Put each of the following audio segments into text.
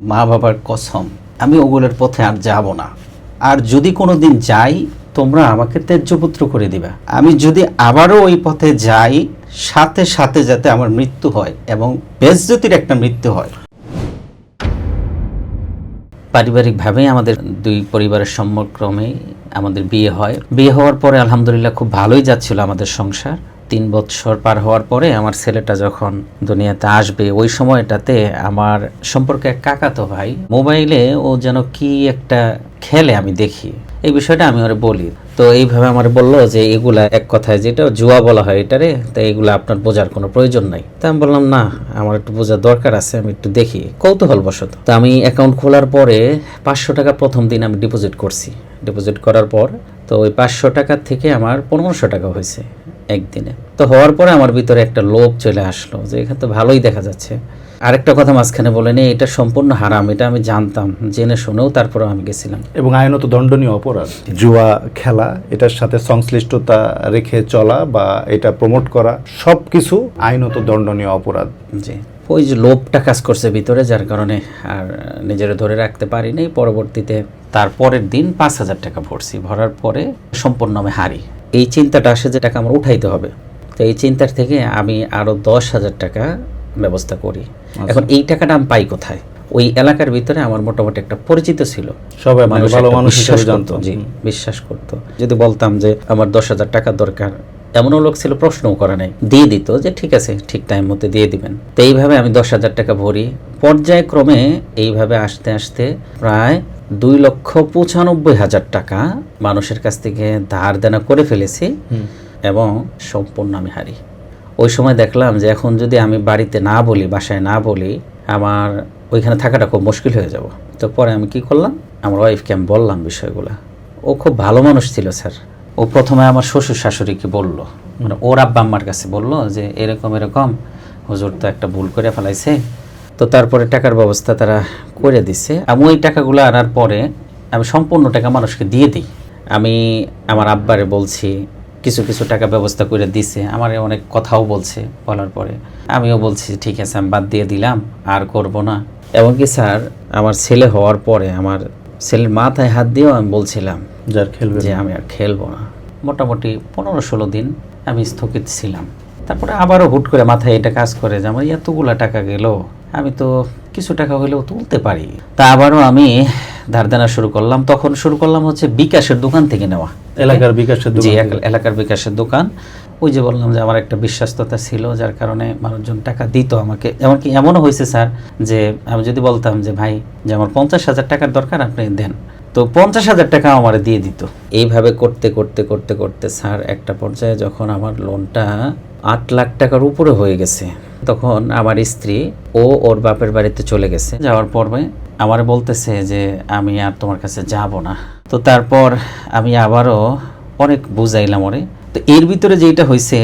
মা বাবার কসম, আমি ওগুলোর পথে আর যাব না। আর যদি কোনো দিন যাই, তোমরা আমাকে ত্যায্যপুত্র করে দিবা। আমি যদি আবারও ওই পথে যাই, সাথে সাথে যাতে আমার মৃত্যু হয় এবং বেজ্জতির একটা মৃত্যু হয়। পারিবারিকভাবেই আমাদের দুই পরিবারের সম্যক্রমেই আমাদের বিয়ে হয়। বিয়ে হওয়ার পরে আলহামদুলিল্লাহ খুব ভালোই যাচ্ছিল আমাদের সংসার। তিন বছর পার হওয়ার পরে আমার ছেলেটা যখন দুনিয়াতে আসবে, ওই সময়টাতে আমার সম্পর্কে এক কাকাতো ভাই মোবাইলে ও যেন কি একটা খেলে আমি দেখি। এই বিষয়টা আমি ওরে বলি। তো এইভাবে আমার বলল যে, এগুলা এক কথায় যেটা জুয়া বলা হয় এটারে তো এগুলা আপনার বোঝার কোনো প্রয়োজন নাই। তা আমি বললাম, না, আমার একটু বোঝার দরকার আছে, আমি একটু দেখি। কৌতূহল বশত তো আমি অ্যাকাউন্ট খোলার পরে পাঁচশো টাকা প্রথম দিন আমি ডিপোজিট করছি। ডিপোজিট করার পর তো ওই পাঁচশো টাকা থেকে আমার পনেরোশো টাকা হয়েছে। একদিনে। তো হওয়ার পরে আমার ভিতরে একটা লোভ চলে আসলো যে এখানে তো ভালোই দেখা যাচ্ছে। আরেকটা কথা মাঝখানে বলে নেই এটা সম্পূর্ণ হারাম এটা আমি জানতাম জেনে শুনেও তারপরে আমি গেছিলাম। এবং আইনত দণ্ডনীয় অপরাধ। জুয়া খেলা এটার সাথে সংশ্লিষ্টতা রেখে চলা বা এটা প্রমোট করা সব কিছু আইনত দণ্ডনীয় অপরাধ। জি। ওই যে লোভটা কাজ করছে ভিতরে যার কারণে আর নিজেরা ধরে রাখতে পারিনি। পরবর্তীতে তার পরের দিন পাঁচ হাজার টাকা ভরছি। ভরার পরে সম্পূর্ণ আমি হারি। এই চিন্তাটা আসে যে টাকা আমার উঠাইতে হবে। তো এই চিন্তার থেকে আমি আরও দশ হাজার টাকা ব্যবস্থা করি। এখন এই টাকাটা আমি পাই কোথায়? ওই এলাকার ভিতরে আমার মোটামুটি একটা পরিচিত ছিল। সবাই মানে মানুষ ভালো মানুষ হিসেবে জানতো। জি বিশ্বাস করতো। যদি বলতাম যে আমার দশ হাজার টাকা দরকার এমনও লোক ছিল প্রশ্নও করে নাই। দিয়ে দিত যে ঠিক আছে ঠিক টাইম মতো দিয়ে দিবেন। তো এইভাবে আমি দশ হাজার টাকা ভরি। পর্যায়ক্রমে এইভাবে আসতে আসতে প্রায় দুই লক্ষ পঁচানব্বই হাজার টাকা মানুষের কাছ থেকে ধার দেনা করে ফেলেছি এবং সম্পূর্ণ আমি হারি। ওই সময় দেখলাম যে এখন যদি আমি বাড়িতে না বলি বাসায় না বলি আমার ওইখানে থাকাটা খুব মুশকিল হয়ে যাব। তো পরে আমি কি করলাম? আমার ওয়াইফকে আমি বললাম বিষয়গুলো। ও খুব ভালো মানুষ ছিল স্যার। ও প্রথমে আমার শ্বশুর শাশুড়িকে বলল। মানে ওর আব্বা আম্মার কাছে বলল যে এরকম এরকম হুজুর তো একটা ভুল করে ফেলাইছে। তো তারপরে টাকার ব্যবস্থা তারা করে দিছে। আমি ওই টাকাগুলো আনার পরে আমি সম্পূর্ণ টাকা মানুষকে দিয়ে দিই। আমি আমার আব্বারে বলছি কিছু কিছু টাকা ব্যবস্থা করে দিছে। আমার অনেক কথাও বলছে বলার পরে। আমিও বলছি ঠিক আছে আমি বাদ দিয়ে দিলাম আর করব না। এমনকি স্যার আমার ছেলে হওয়ার পরে আমার ছেলের মাথায় হাত দিয়েও আমি বলছিলাম যার খেলবে যে আমি আর খেলব না। মোটামুটি পনেরো ষোলো দিন আমি স্থগিত ছিলাম। তারপরে আবারও হুট করে মাথায় এটা কাজ করে যে আমার এতগুলা টাকা গেল। আমি তো কিছু টাকা হলেও তুলতে পারি। তা আবারও আমি ধার দেনা শুরু করলাম। তখন শুরু করলাম হচ্ছে বিকাশের দোকান থেকে নেওয়া। এলাকার বিকাশের জি এলাকার বিকাশের দোকান। ওই যে বললাম যে আমার একটা বিশ্বাস্ততা ছিল যার কারণে মানুষজন টাকা দিত আমাকে। এমনকি এমনও হয়েছে স্যার যে আমি যদি বলতাম যে ভাই যে আমার পঞ্চাশ হাজার টাকার দরকার আপনি দেন। তো পঞ্চাশ হাজার টাকা আমার দিয়ে দিত। এইভাবে করতে করতে করতে করতে স্যার একটা পর্যায়ে যখন আমার লোনটা আট লাখ টাকার উপরে হয়ে গেছে তখন আমার স্ত্রী ও ওর বাপের বাড়িতে চলে গেছে। যাওয়ার পর্বে আমার বলতেছে যে, আমি আর তোমার কাছে যাব না। তো তারপর আমি আবারও অনেক বুঝাইলাম ওরে। তো এর ভিতরে যেটা হয়েছে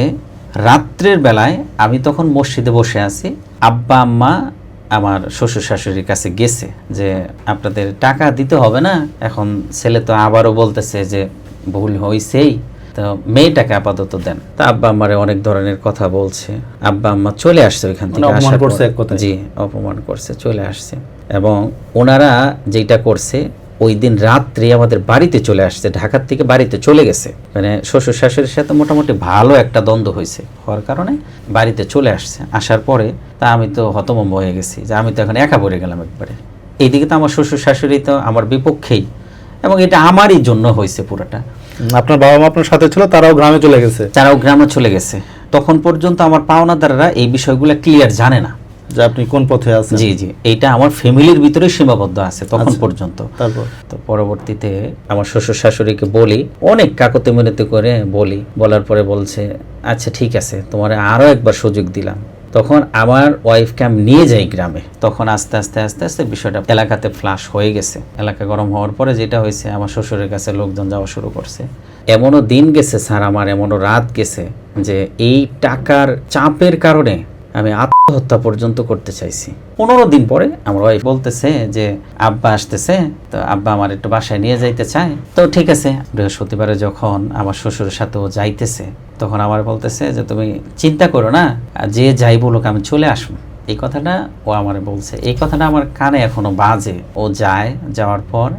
রাত্রের বেলায় আমি তখন মসজিদে বসে আছি। আব্বা, আম্মা আমার শ্বশুর শাশুড়ির কাছে গেছে যে, আপনাদের টাকা দিতে হবে না? এখন ছেলে তো আবারও বলতেছে যে, ভুল হয়েছেই তো মেয়েটাকে আপাতত দেন। তা আব্বা আম্মারে অনেক ধরনের কথা বলছে। আব্বা আম্মা চলে আসছে ওইখান থেকে মানে অপমান করছে। জি অপমান করছে চলে আসছে। এবং ওনারা যেটা করছে ওই দিন রাত্রে আমাদের বাড়িতে চলে আসছে ঢাকার থেকে বাড়িতে চলে গেছে। মানে শ্বশুর শাশুড়ির সাথে মোটামুটি ভালো একটা দ্বন্দ্ব হয়েছে। হওয়ার কারণে বাড়িতে চলে আসছে। আসার পরে তা আমি তো হতমম্ব হয়ে গেছি যে আমি তো এখন একা পড়ে গেলাম একবারে। এইদিকে তো আমার শ্বশুর শাশুড়ি তো আমার বিপক্ষেই। এবং এটা আমারই জন্য হয়েছে পুরোটা। আপনার বাবা মা আপনার সাথে ছিল তারাও গ্রামে চলে গেছে। তারাও গ্রামে চলে গেছে। তখন পর্যন্ত আমার পাওনাদাররা এই বিষয়গুলো ক্লিয়ার জানে না। যে আপনি কোন পথে আছেন? জি জি। এইটা আমার ফ্যামিলির ভিতরে সীমাবদ্ধ আছে তখন আচ্ছা। পর্যন্ত। তারপর? তো পরবর্তীতে আমার শ্বশুর শাশুড়িকে বলি অনেক কাকতে মিনতি করে বলি। বলার পরে বলছে আচ্ছা ঠিক আছে তোমার আরও একবার সুযোগ দিলাম। তখন আমার ওয়াইফকে আমি নিয়ে যাই গ্রামে। তখন আস্তে আস্তে আস্তে আস্তে বিষয়টা এলাকাতে ফ্লাশ হয়ে গেছে। এলাকা গরম হওয়ার পরে যেটা হয়েছে, আমার শ্বশুরের কাছে লোকজন যাওয়া শুরু করছে। এমনও দিন গেছে স্যার আমার, এমনও রাত গেছে যে এই টাকার চাপের কারণে আমি আত্মহত্যা পর্যন্ত করতে চাইছি। পনেরো দিন পরে আমার ওয়াইফ বলতেছে যে, আব্বা আসতেছে, তো আব্বা আমার একটু বাসায় নিয়ে যাইতে চায়। তো ঠিক আছে, বৃহস্পতিবারে যখন আমার শ্বশুরের সাথেও যাইতেছে তখন আমার বলতেছে যে, তুমি চিন্তা করো না যে যাই বলুক আমি চলে আসব। এই কথাটা ও আমার বলছে। এই কথাটা আমার কানে এখনও বাজে। ও যায়, যাওয়ার পর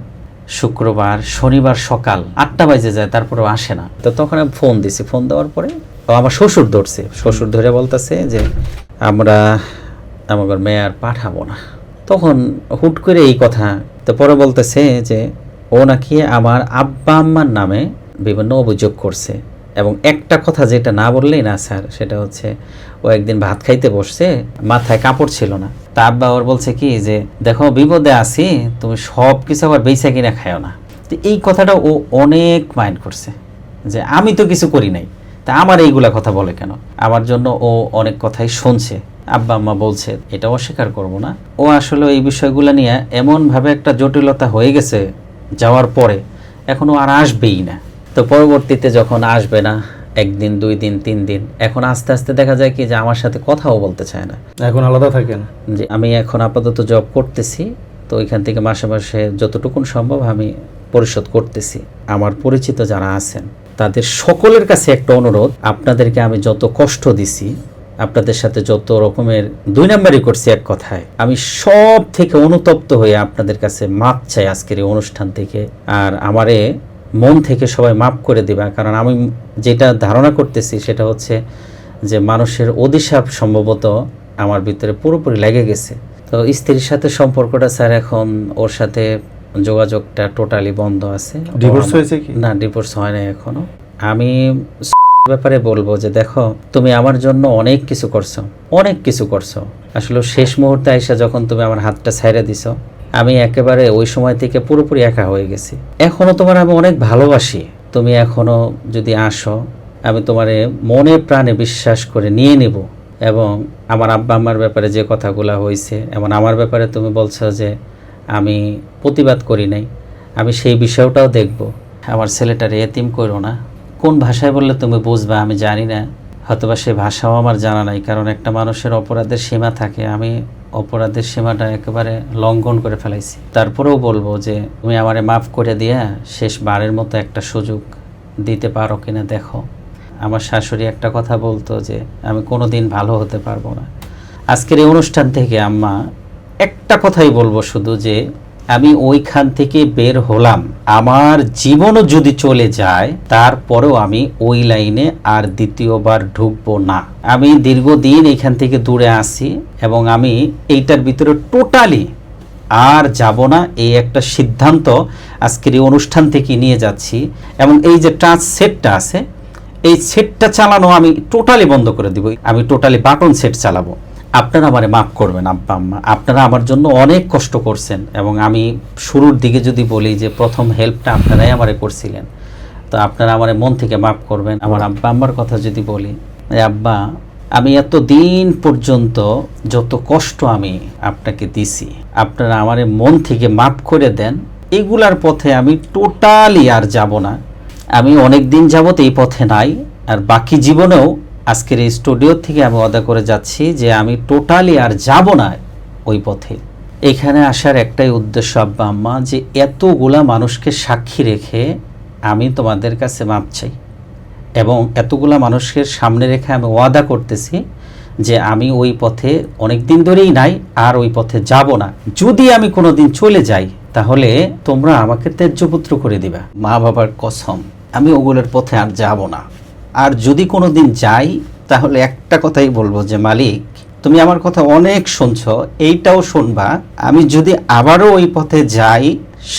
শুক্রবার, শনিবার সকাল আটটা বাজে যায়, তারপরে আসে না। তো তখন আমি ফোন দিছি। ফোন দেওয়ার পরে ও আমার শ্বশুর ধরছে। শ্বশুর ধরে বলতেছে যে, আমরা আমাদের মেয়ে আর পাঠাবো না। তখন হুট করে এই কথা, তো পরে বলতেছে যে, ও নাকি আমার আব্বা আম্মার নামে বিভিন্ন অভিযোগ করছে। এবং একটা কথা যেটা না বললেই না, স্যার, সেটা হচ্ছে ও একদিন ভাত খাইতে বসছে, মাথায় কাপড় ছিল না। তা আব্বা ওর বলছে কি যে, দেখো, বিপদে আছি, তুমি সব কিছু আবার বেচা কিনা খাও না। তো এই কথাটা ও অনেক মাইন্ড করছে যে, আমি তো কিছু করি নাই। তা আমার এইগুলা কথা বলে কেন? আমার জন্য ও অনেক কথাই শুনছে। আব্বা আম্মা বলছে, এটা অস্বীকার করব না। ও আসলে এই বিষয়গুলো নিয়ে এমনভাবে একটা জটিলতা হয়ে গেছে যাওয়ার পরে, এখনও আর আসবেই না। তো পরবর্তীতে যখন আসবে না একদিন দুই দিন তিন দিন এখন আস্তে আস্তে দেখা যায় কি যে আমার সাথে কথাও বলতে চায় না। এখন আলাদা থাকেন? যে আমি এখন আপাতত জব করতেছি তো ওইখান থেকে মাসে মাসে যতটুকুন সম্ভব আমি পরিশোধ করতেছি। আমার পরিচিত যারা আছেন তাদের সকলের কাছে একটা অনুরোধ আপনাদেরকে আমি যত কষ্ট দিছি আপনাদের সাথে যত রকমের দুই নাম্বারই করছি এক কথায় আমি সব থেকে অনুতপ্ত হয়ে আপনাদের কাছে মাপ চাই আজকের এই অনুষ্ঠান থেকে। আর আমারে মন থেকে সবাই মাপ করে দিবা। কারণ আমি যেটা ধারণা করতেছি সেটা হচ্ছে যে মানুষের অধিশাপ সম্ভবত আমার ভিতরে পুরোপুরি লেগে গেছে। তো স্ত্রীর সাথে সম্পর্কটা স্যার এখন ওর সাথে যোগাযোগটা টোটালি বন্ধ আছে। আমার- হয়েছে কি? না ডিভোর্স হয় না এখনও। আমি ব্যাপারে বলব যে দেখো তুমি আমার জন্য অনেক কিছু করছ অনেক কিছু করছ। আসলে শেষ মুহূর্তে আইসা যখন তুমি আমার হাতটা ছাইড়ে দিছো আমি একেবারে ওই সময় থেকে পুরোপুরি একা হয়ে গেছি। এখনও তোমার আমি অনেক ভালোবাসি। তুমি এখনও যদি আসো, আমি তোমারে মনে প্রাণে বিশ্বাস করে নিয়ে নিব। এবং আমার আব্বা আম্মার ব্যাপারে যে কথাগুলো হয়েছে এবং আমার ব্যাপারে তুমি বলছো যে আমি প্রতিবাদ করি নাই, আমি সেই বিষয়টাও দেখব। আমার ছেলেটার এতিম করো না। কোন ভাষায় বললে তুমি বুঝবা আমি জানি না। হয়তোবা সেই ভাষাও আমার জানা নাই, কারণ একটা মানুষের অপরাধের সীমা থাকে। আমি অপরাধের সীমাটা একেবারে লঙ্ঘন করে ফেলাইছি। তারপরেও বলব যে, তুমি আমারে মাফ করে দিয়া শেষ বারের মতো একটা সুযোগ দিতে পারো কিনা দেখো। আমার শাশুড়ি একটা কথা বলতো যে, আমি কোনো দিন ভালো হতে পারব না। আজকের এই অনুষ্ঠান থেকে আম্মা একটা কথাই বলব শুধু যে আমি ওইখান থেকে বের হলাম। আমার জীবনও যদি চলে যায়, তারপরেও আমি ওই লাইনে আর দ্বিতীয়বার ঢুকবো না। আমি দীর্ঘদিন এখান থেকে দূরে আসি এবং আমি এইটার ভিতরে টোটালি আর যাব না। এই একটা সিদ্ধান্ত আজকের এই অনুষ্ঠান থেকে নিয়ে যাচ্ছি এবং এই যে ট্রান্স সেটটা আছে, এই সেটটা চালানো আমি টোটালি বন্ধ করে দিব। আমি টোটালি বাটন সেট চালাবো। আপনারা আমারে মাফ করবেন, আব্বা, আম্মা। আপনারা আমার জন্য অনেক কষ্ট করছেন এবং আমি শুরুর দিকে যদি বলি যে প্রথম হেল্পটা আপনারাই আমারে করছিলেন, তো আপনারা আমার মন থেকে মাফ করবেন। আমার আব্বা, আম্মার কথা যদি বলি আব্বা, আমি এত দিন পর্যন্ত যত কষ্ট আমি আপনাকে দিছি, আপনারা আমার মন থেকে মাফ করে দেন, এগুলার পথে আমি টোটালি আর যাব না। আমি অনেক দিন যাবত এই পথে নাই, আর বাকি জীবনেও আজকের এই স্টুডিও থেকে আমি অদা করে যাচ্ছি যে আমি টোটালি আর যাব না ওই পথে। এখানে আসার একটাই উদ্দেশ্য, আব্বা আম্মা, যে এতগুলা মানুষকে সাক্ষী রেখে আমি তোমাদের কাছে মাপ চাই। এবং এতগুলা মানুষের সামনে রেখে আমি ওয়াদা করতেছি যে আমি ওই পথে অনেক দিন ধরেই নাই আর ওই পথে যাব না। যদি আমি কোনো দিন চলে যাই, তাহলে তোমরা আমাকে ত্যায্যপুত্র করে দিবা। মা বাবার কসম, আমি ওগুলোর পথে আর যাব না। আর যদি কোনো দিন যাই তাহলে একটা কথাই বলব যে মালিক তুমি আমার কথা অনেক শুনছো এইটাও শুনবা। আমি যদি আবারও ওই পথে যাই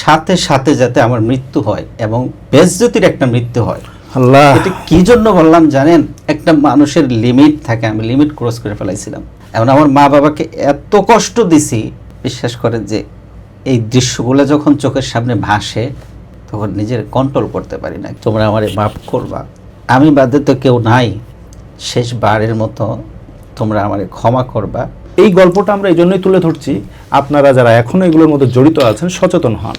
সাথে সাথে যাতে আমার মৃত্যু হয় এবং বেজ্জতির একটা মৃত্যু হয়। আল্লাহ। এটা কি জন্য বললাম জানেন? একটা মানুষের লিমিট থাকে আমি লিমিট ক্রস করে ফেলাইছিলাম। এখন আমার মা বাবাকে এত কষ্ট দিছি বিশ্বাস করেন যে এই দৃশ্যগুলো যখন চোখের সামনে ভাসে তখন নিজের কন্ট্রোল করতে পারি না। তোমরা আমারে মাফ করবা। আমি বাদে তো কেউ নাই। শেষবারের মতো তোমরা আমারে ক্ষমা করবা। এই গল্পটা আমরা এই জন্যই তুলে ধরছি, আপনারা যারা এখনও এগুলোর মধ্যে জড়িত আছেন, সচেতন হন।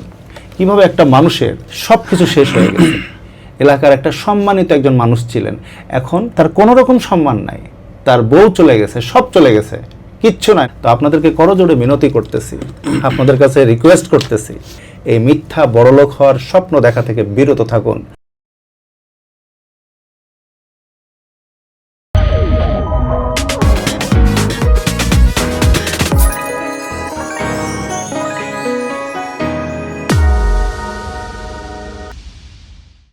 কীভাবে একটা মানুষের সব কিছু শেষ হয়ে গেছে। এলাকার একটা সম্মানিত একজন মানুষ ছিলেন। এখন তার কোনো রকম সম্মান নাই। তার বউ চলে গেছে, সব চলে গেছে। কিচ্ছু নাই। তো আপনাদেরকে করজোড়ে মিনতি করতেছি, আপনাদের কাছে রিকোয়েস্ট করতেছি, এই মিথ্যা বড়লোক হওয়ার স্বপ্ন দেখা থেকে বিরত থাকুন।